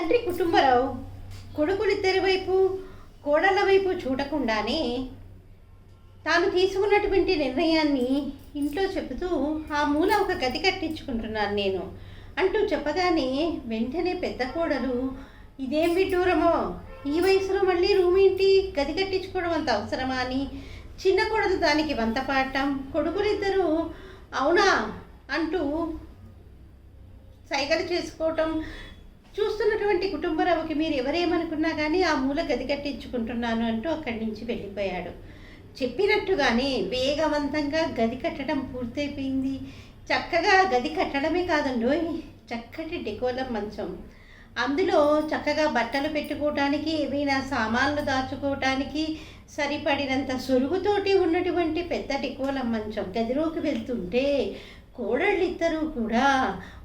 తండ్రి కుటుంబరావు కొడుకులిద్దరి వైపు కోడళ్ళ వైపు చూడకుండానే తాను తీసుకున్నటువంటి నిర్ణయాన్ని ఇంట్లో చెబుతూ ఆ మూల ఒక గది కట్టించుకుంటున్నాను నేను అంటూ చెప్పగానే వెంటనే పెద్ద కోడలు ఇదేం విడ్డూరమో? ఈ వయసులో మళ్ళీ రూమ్ ఏంటి గది కట్టించుకోవడం అంత అవసరమా? అని చిన్న కోడలు దానికి వంత పాడటం కొడుకులిద్దరూ అవునా? అంటూ సైగలు చేసుకోవటం చూస్తున్నటువంటి కుటుంబరావుకి మీరు ఎవరేమనుకున్నా కానీ ఆ మూల గది కట్టించుకుంటున్నాను అంటూ అక్కడి నుంచి వెళ్ళిపోయాడు. చెప్పినట్టుగానే వేగవంతంగా గది కట్టడం పూర్తయిపోయింది. చక్కగా గది కట్టడమే కాదండి చక్కటి డెకోలం మంచం. అందులో చక్కగా బట్టలు పెట్టుకోవటానికి ఏమైనా సామాన్లు దాచుకోవటానికి సరిపడినంత సొరుగుతోటి ఉన్నటువంటి పెద్ద డెకోలం మంచం గదిలోకి వెళ్తుంటే కోడళ్ళిద్దరూ కూడా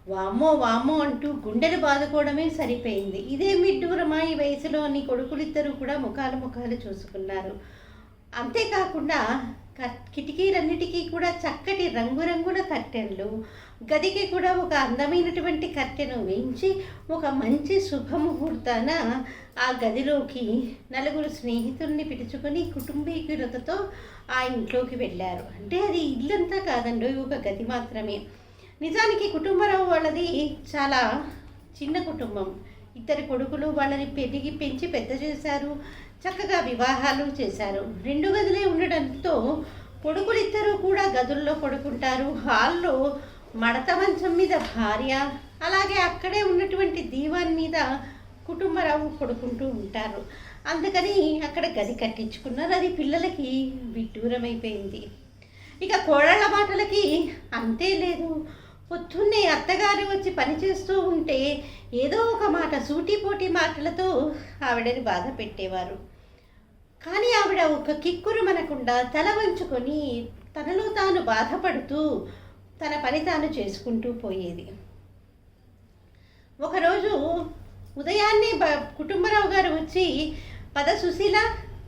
వామ్మో వామ్మో అంటూ గుండెలు బాదుకోవడమే సరిపోయింది. ఇదే మిడ్డూరమా ఈ వయసులో నీ కొడుకులిద్దరూ కూడా ముఖాలు ముఖాలు చూసుకున్నారు. అంతేకాకుండా క- కిటికీలన్నిటికీ కూడా చక్కటి రంగురంగుల కర్టెన్లు గదికి కూడా ఒక అందమైనటువంటి కర్టెను వేయించి ఒక మంచి శుభముహూర్తాన ఆ గదిలోకి నలుగురు స్నేహితుల్ని పిలుచుకొని కుటుంబీకులతో ఆ ఇంట్లోకి వెళ్ళారు. అంటే అది ఇల్లంతా కాదండి ఒక గది మాత్రమే. నిజానికి కుటుంబరావు వాళ్ళది చాలా చిన్న కుటుంబం. ఇద్దరి కొడుకులు వాళ్ళని పెరిగి పెంచి పెద్ద చేశారు. చక్కగా వివాహాలు చేశారు. రెండు గదులే ఉండడంతో కొడుకులిద్దరూ కూడా గదుల్లో పడుకుంటారు. హాల్లో మడత మంచం మీద భార్య అలాగే అక్కడే ఉన్నటువంటి దీవాన్ మీద కుటుంబరావు పడుకుంటూ ఉంటారు. అందుకని అక్కడ గది కట్టించుకున్నారు. అది పిల్లలకి విడ్డూరమైపోయింది. ఇక కోడళ్ళ మాటలకి అంతే లేదు. పొద్దున్నే అత్తగారు వచ్చి పనిచేస్తూ ఉంటే ఏదో ఒక మాట సూటిపోటి మాటలతో ఆవిడని బాధ పెట్టేవారు. కానీ ఆవిడ ఒక కిక్కురు మనకుండా తల వంచుకొని తనలో తాను బాధపడుతూ తన పని తాను చేసుకుంటూ పోయేది. ఒకరోజు ఉదయాన్నే బ కుటుంబరావు గారు వచ్చి పద సుశీల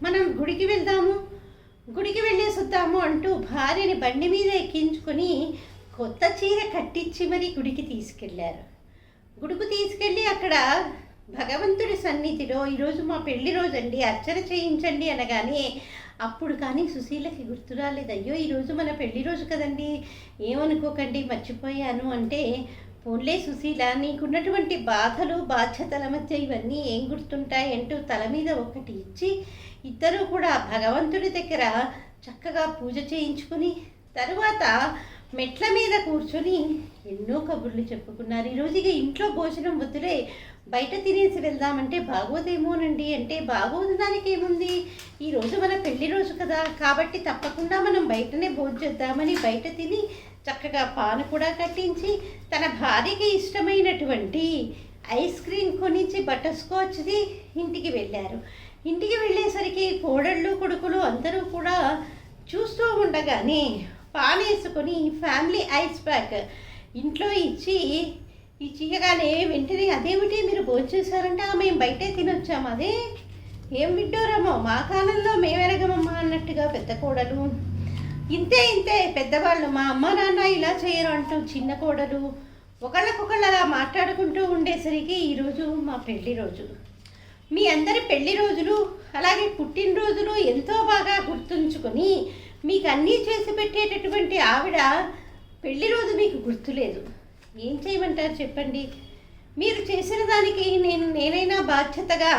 మనం గుడికి వెళ్దాము గుడికి వెళ్ళేసొద్దాము అంటూ భార్యని బండి మీద ఎక్కించుకొని కొత్త చీర కట్టించి మరీ గుడికి తీసుకెళ్ళారు గుడికి తీసుకెళ్ళి అక్కడ భగవంతుడి సన్నిధిలో ఈరోజు మా పెళ్ళి రోజండి అర్చన చేయించండి అనగానే అప్పుడు కానీ సుశీలకి గుర్తు రాలేదు. అయ్యో ఈరోజు మన పెళ్ళి రోజు కదండి ఏమనుకోకండి మర్చిపోయాను అంటే పోన్లే సుశీల నీకున్నటువంటి బాధలు బాధ్యతల మధ్య ఇవన్నీ ఏం గుర్తుంటాయి అంటూ తల మీద ఒకటి ఇచ్చి ఇద్దరూ కూడా భగవంతుడి దగ్గర చక్కగా పూజ చేయించుకుని తరువాత మెట్ల మీద కూర్చొని ఎన్నో కబుర్లు చెప్పుకున్నారు. ఈరోజు ఇక ఇంట్లో భోజనం వద్దులే బయట తినేసి వెళ్దామంటే బాగోదేమోనండి. అంటే బాగోదడానికి ఏముంది ఈరోజు మన పెళ్ళి రోజు కదా. కాబట్టి తప్పకుండా మనం బయటనే భోజేద్దామని చేద్దామని బయట తిని చక్కగా పాను కూడా కట్టించి తన భార్యకి ఇష్టమైనటువంటి ఐస్ క్రీమ్ కొనించి బటర్ స్కాచ్ది ఇంటికి వెళ్ళారు. ఇంటికి వెళ్ళేసరికి కోడళ్ళు కొడుకులు అందరూ కూడా చూస్తూ ఉండగానే పాలు వేసుకొని ఫ్యామిలీ ఐస్ ప్యాక్ ఇంట్లో ఇచ్చి ఇచ్చిగానే వెంటనే అదేమిటి మీరు భోంచేశారంటే "ఆ, మేము బయటే తినొచ్చాము అదే ఏం విడ్డోరమ్మో మా కాలంలో మేమెరగమమ్మా అన్నట్టుగా పెద్ద కోడలు. ఇంతే ఇంతే పెద్దవాళ్ళు మా అమ్మ నాన్న ఇలా చేయరు అంటూ చిన్న కోడలు ఒకళ్ళకొకళ్ళు అలా మాట్లాడుకుంటూ ఉండేసరికి ఈరోజు మా పెళ్ళి రోజు. మీ అందరి పెళ్ళి రోజులు అలాగే పుట్టినరోజులు ఎంతో బాగా గుర్తుంచుకొని మీకు అన్నీ చేసి పెట్టేటటువంటి ఆవిడ పెళ్ళి రోజు మీకు గుర్తులేదు. ఏం చేయమంటారు చెప్పండి? మీరు చేసిన దానికి నేను నేనైనా బాధ్యతగా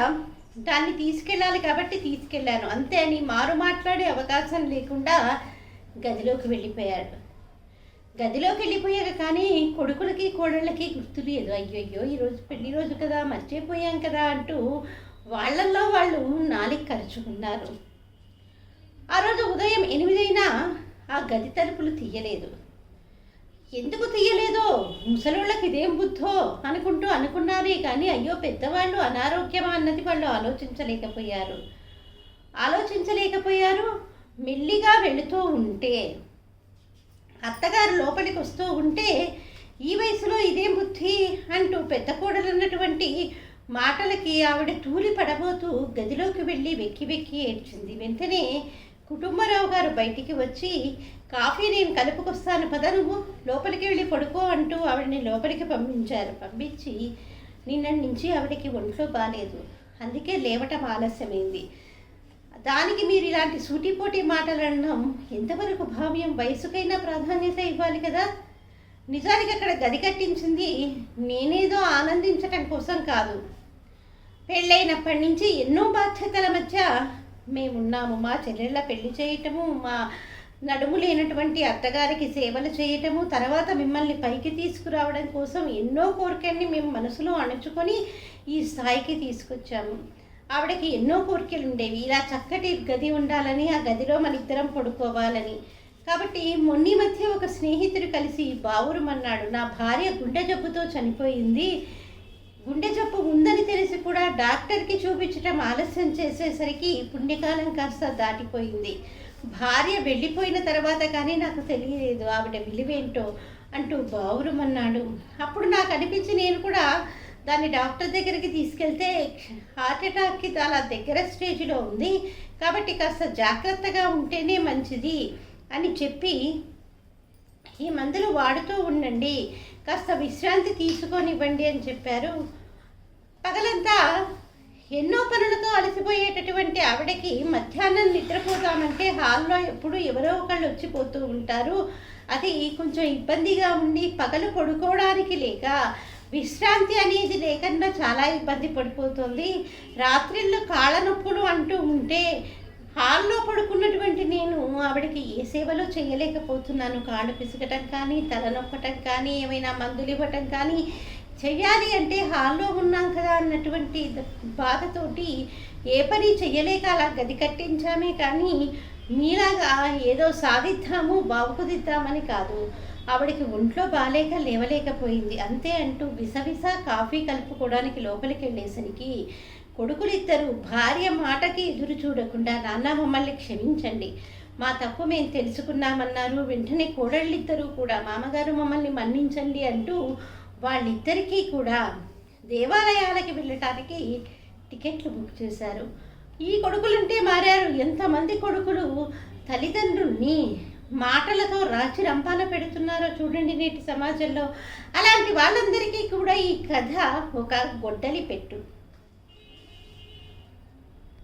దాన్ని తీసుకెళ్ళాలి కాబట్టి తీసుకెళ్ళాను. అంతే అని మారు మాట్లాడే అవకాశం లేకుండా గదిలోకి వెళ్ళిపోయాడు గదిలోకి వెళ్ళిపోయాక కానీ కొడుకులకి కోడళ్ళకి గుర్తు లేదు. అయ్యో ఈరోజు పెళ్ళి రోజు కదా మర్చిపోయాం కదా అంటూ వాళ్ళల్లో వాళ్ళు నాలిక కరుచుకున్నారు. ఆ రోజు ఉదయం ఎనిమిదైనా ఆ గది తలుపులు తీయలేదు. ఎందుకు తీయలేదో? ముసలోళ్ళకి ఇదేం బుద్ధో? అనుకుంటూ అనుకున్నారే కానీ అయ్యో పెద్దవాళ్ళు అనారోగ్యమా అన్నది వాళ్ళు ఆలోచించలేకపోయారు. ఆలోచించలేకపోయారు మెల్లిగా వెళుతూ ఉంటే అత్తగారు లోపలికి వస్తూ ఉంటే ఈ వయసులో ఇదేం బుద్ధి? అంటూ పెద్ద కోడలు అన్నటువంటి మాటలకి ఆవిడ తూలి పడబోతూ గదిలోకి వెళ్ళి వెక్కి వెక్కి ఏడ్చింది. వెంటనే కుటుంబరావు గారు బయటికి వచ్చి కాఫీ నేను కలుపుకొస్తాను పద నువ్వు. లోపలికి వెళ్ళి పడుకో అంటూ ఆవిడని లోపలికి పంపించారు. పంపించి నిన్నటి నుంచి ఆవిడకి ఒంట్లో బాగాలేదు అందుకే లేవటం ఆలస్యమైంది. దానికి మీరు ఇలాంటి సూటిపోటీ మాటలు అనడం ఎంతవరకు భావ్యం? వయసుకైనా ప్రాధాన్యత ఇవ్వాలి కదా. నిజానికి అక్కడ గది కట్టించింది నేనేదో ఆనందించటం కోసం కాదు. పెళ్ళైనప్పటి నుంచి ఎన్నో బాధ్యతల మధ్య మేమున్నాము. మా చెల్లెళ్ళ పెళ్ళి చేయటము మా నడుము లేనటువంటి అత్తగారికి సేవలు చేయటము తర్వాత మిమ్మల్ని పైకి తీసుకురావడం కోసం ఎన్నో కోరికల్ని మేము మనసులో అణుచుకొని ఈ స్థాయికి తీసుకొచ్చాము. ఆవిడకి ఎన్నో కోరికలు ఉండేవి ఇలా చక్కటి గది ఉండాలని ఆ గదిలో మన ఇద్దరం పడుకోవాలని. కాబట్టి మొన్నీ మధ్య ఒక స్నేహితుడు కలిసి బావురమన్నాడు నా భార్య గుండె జబ్బుతో చనిపోయింది. గుండె జబ్బు ఉందని తెలిసి కూడా డాక్టర్కి చూపించటం ఆలస్యం చేసేసరికి పుణ్యకాలం కాస్త దాటిపోయింది. భార్య వెళ్ళిపోయిన తర్వాత కానీ నాకు తెలియలేదు ఆవిడ విలువేంటో అంటూ బావురమన్నాడు. అప్పుడు నాకు అనిపించి నేను కూడా దాన్ని డాక్టర్ దగ్గరికి తీసుకెళ్తే హార్ట్ అటాక్కి చాలా దగ్గర స్టేజ్లో ఉంది. కాబట్టి కాస్త జాగ్రత్తగా ఉంటేనే మంచిది అని చెప్పి ఈ మందులు వాడుతూ ఉండండి. కాస్త విశ్రాంతి తీసుకొనివ్వండి అని చెప్పారు. పగలంతా ఎన్నో పనులతో అలసిపోయేటటువంటి ఆవిడకి మధ్యాహ్నం నిద్రపోతామంటే హాల్లో ఎప్పుడు ఎవరో ఒకళ్ళు వచ్చిపోతూ ఉంటారు. అది కొంచెం ఇబ్బందిగా ఉండి పగలు పడుకోవడానికి లేక విశ్రాంతి అనేది లేకుండా చాలా ఇబ్బంది పడిపోతుంది. రాత్రిళ్ళు కాళ్ళ నొప్పులు అంటూ ఉంటే హాల్లో పడుకున్నటువంటి నేను ఆవిడకి ఏ సేవలు చేయలేకపోతున్నాను. కాళ్ళు పిసకటం కానీ తలనొప్పటం కానీ ఏమైనా మందులు ఇవ్వటం కానీ చెయ్యాలి అంటే హాల్లో ఉన్నాం కదా అన్నటువంటి బాధతోటి ఏ పని చెయ్యలేక అలా గది కట్టించామే కానీ మీలాగా ఏదో సాధిద్దాము బాగుకుదిద్దామని కాదు. ఆవిడకి ఒంట్లో బాలేక లేవలేకపోయింది. అంతే అంటూ విసవిస కాఫీ కలుపుకోవడానికి లోపలికి వెళ్ళేసరికి కొడుకులిద్దరూ భార్య మాటకి ఎదురు చూడకుండా నాన్న మమ్మల్ని క్షమించండి. మా తప్పు మేము తెలుసుకున్నామన్నారు. వెంటనే కోడళ్ళిద్దరూ కూడా మామగారు మమ్మల్ని మన్నించండి అంటూ వాళ్ళిద్దరికీ కూడా దేవాలయాలకి వెళ్ళటానికి టికెట్లు బుక్ చేశారు. ఈ కొడుకులుంటే మారారు. ఎంతమంది కొడుకులు తల్లిదండ్రుల్ని మాటలతో రాచి రంపాన పెడుతున్నారో చూడండి నేటి సమాజంలో. అలాంటి వాళ్ళందరికీ కూడా ఈ కథ ఒక గొడ్డలి పెట్టు.